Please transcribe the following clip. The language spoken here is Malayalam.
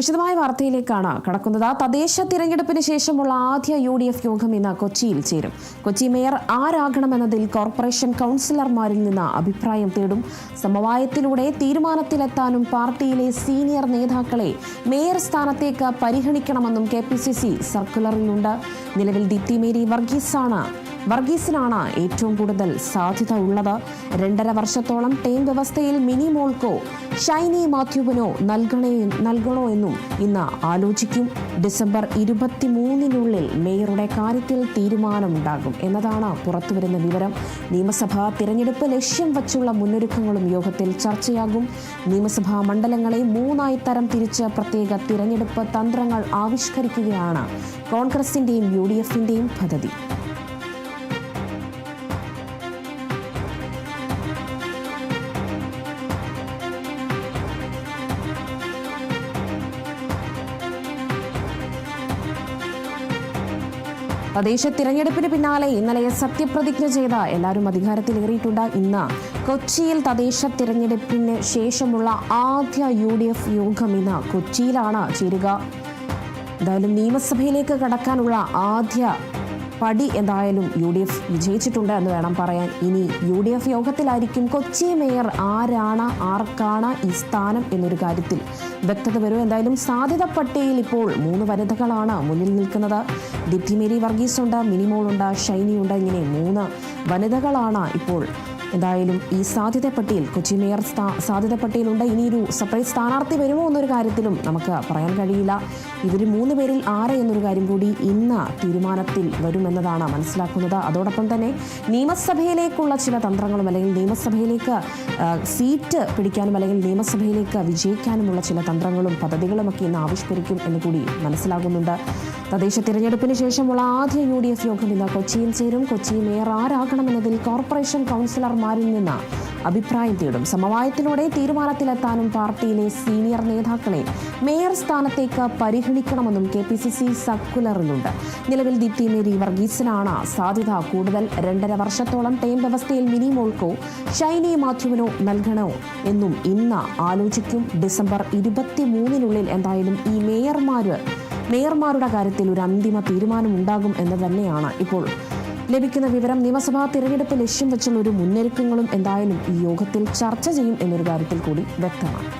വിശദമായ വാർത്തയിലേക്കാണ് കടക്കുന്നത്. തദ്ദേശ തിരഞ്ഞെടുപ്പിന് ശേഷമുള്ള ആദ്യ യു ഡി എഫ് യോഗം ഇന്ന് കൊച്ചിയിൽ ചേരും. കൊച്ചി മേയർ ആരാകണമെന്നതിൽ കോർപ്പറേഷൻ കൗൺസിലർമാരിൽ നിന്ന് അഭിപ്രായം തേടും. സമവായത്തിലൂടെ തീരുമാനത്തിലെത്താനും പാർട്ടിയിലെ സീനിയർ നേതാക്കളെ മേയർ സ്ഥാനത്തേക്ക് പരിഗണിക്കണമെന്നും കെ പി സി സി സർക്കുലറിലുണ്ട്. നിലവിൽ ദീപ്തി മേരി വർഗീസാണ് വർഗീസിനാണ് ഏറ്റവും കൂടുതൽ സാധ്യത ഉള്ളത്. രണ്ടര വർഷത്തോളം ടേം വ്യവസ്ഥയിൽ മിനി മോൾക്കോ ഷൈനി മാത്യുവിനോ നൽകണേ നൽകണോ എന്നും ഇന്ന് ആലോചിക്കും. ഡിസംബർ ഇരുപത്തിമൂന്നിനുള്ളിൽ മേയറുടെ കാര്യത്തിൽ തീരുമാനമുണ്ടാകും എന്നതാണ് പുറത്തുവരുന്ന വിവരം. നിയമസഭാ തിരഞ്ഞെടുപ്പ് ലക്ഷ്യം വച്ചുള്ള മുന്നൊരുക്കങ്ങളും യോഗത്തിൽ ചർച്ചയാകും. നിയമസഭാ മണ്ഡലങ്ങളെ മൂന്നായി തരം തിരിച്ച് പ്രത്യേക തിരഞ്ഞെടുപ്പ് തന്ത്രങ്ങൾ ആവിഷ്കരിക്കുകയാണ് കോൺഗ്രസിന്റെയും യു ഡി എഫിന്റെയും പദ്ധതി. തദ്ദേശ തിരഞ്ഞെടുപ്പിന് പിന്നാലെ ഇന്നലെ സത്യപ്രതിജ്ഞ ചെയ്ത എല്ലാവരും അധികാരത്തിലേറിയിട്ടുണ്ട്. ഇന്ന് കൊച്ചിയിൽ തദ്ദേശ തിരഞ്ഞെടുപ്പിന് ശേഷമുള്ള ആദ്യ യു ഡി എഫ് യോഗം ഇന്ന് കൊച്ചിയിലാണ് ചേരുക. എന്തായാലും നിയമസഭയിലേക്ക് കടക്കാനുള്ള ആദ്യ പടി എന്തായാലും യു ഡി എഫ് വിജയിച്ചിട്ടുണ്ട് എന്ന് വേണം പറയാൻ. ഇനി യു ഡി എഫ് യോഗത്തിലായിരിക്കും കൊച്ചി മേയർ ആരാണ് ആർക്കാണ് ഈ സ്ഥാനം എന്നൊരു കാര്യത്തിൽ വ്യക്തത വരും. എന്തായാലും സാധ്യത പട്ടികയിൽ ഇപ്പോൾ മൂന്ന് വനിതകളാണ് മുന്നിൽ നിൽക്കുന്നത്. ദീപ്തി മേരി വർഗീസ് ഉണ്ട് മിനിമോളുണ്ട് ഷൈനിയുണ്ട് ഇങ്ങനെ മൂന്ന് വനിതകളാണ് ഇപ്പോൾ എന്തായാലും ഈ സാധ്യത പട്ടിയിൽ കൊച്ചി മേയർ സാധ്യത ഇനി ഇനിയൊരു സർപ്രൈസ് സ്ഥാനാർത്ഥി വരുമോ എന്നൊരു കാര്യത്തിലും നമുക്ക് പറയാൻ കഴിയില്ല. ഇവർ മൂന്ന് പേരിൽ ആരെ എന്നൊരു കാര്യം കൂടി ഇന്ന് തീരുമാനത്തിൽ വരുമെന്നതാണ് മനസ്സിലാക്കുന്നത്. അതോടൊപ്പം തന്നെ നിയമസഭയിലേക്കുള്ള ചില തന്ത്രങ്ങളും അല്ലെങ്കിൽ നിയമസഭയിലേക്ക് സീറ്റ് പിടിക്കാനും അല്ലെങ്കിൽ നിയമസഭയിലേക്ക് വിജയിക്കാനുമുള്ള ചില തന്ത്രങ്ങളും പദ്ധതികളുമൊക്കെ ഇന്ന് ആവിഷ്കരിക്കും എന്ന് കൂടി മനസ്സിലാകുന്നുണ്ട്. തദ്ദേശ തിരഞ്ഞെടുപ്പിന് ശേഷമുള്ള ആദ്യ യു ഡി എഫ് യോഗം ഇന്ന് കൊച്ചിയിൽ ചേരും. കൊച്ചി മേയർ ആരാകണമെന്നതിൽ കോർപ്പറേഷൻ കൗൺസിലർമാരിൽ നിന്ന് അഭിപ്രായം തേടും. സമവായത്തിലൂടെ തീരുമാനത്തിലെത്താനും പാർട്ടിയിലെ സീനിയർ നേതാക്കളെ മേയർ സ്ഥാനത്തേക്ക് പരിഗണിക്കണമെന്നും കെ പി സി സി സർക്കുലറിലുണ്ട്. നിലവിൽ ദീപ്തി മേരി വർഗീസിനാണ് സാധ്യത കൂടുതൽ. രണ്ടര വർഷത്തോളം ടൈം വ്യവസ്ഥയിൽ മിനി മോൾക്കോ ഷൈനി മാത്യുവിനോ നൽകണോ എന്നും ഇന്ന് ആലോചിക്കും. ഡിസംബർ ഇരുപത്തിമൂന്നിനുള്ളിൽ എന്തായാലും ഈ മേയർമാർ മേയർമാരുടെ കാര്യത്തിൽ ഒരു അന്തിമ തീരുമാനമുണ്ടാകും എന്ന് തന്നെയാണ് ഇപ്പോൾ ലഭിക്കുന്ന വിവരം നിയമസഭാ തിരഞ്ഞെടുപ്പ് ലക്ഷ്യം വെച്ചുള്ള ഒരു മുന്നൊരുക്കങ്ങളും എന്തായാലും ഈ യോഗത്തിൽ ചർച്ച ചെയ്യും എന്നൊരു കാര്യത്തിൽ കൂടി വ്യക്തമാണ്.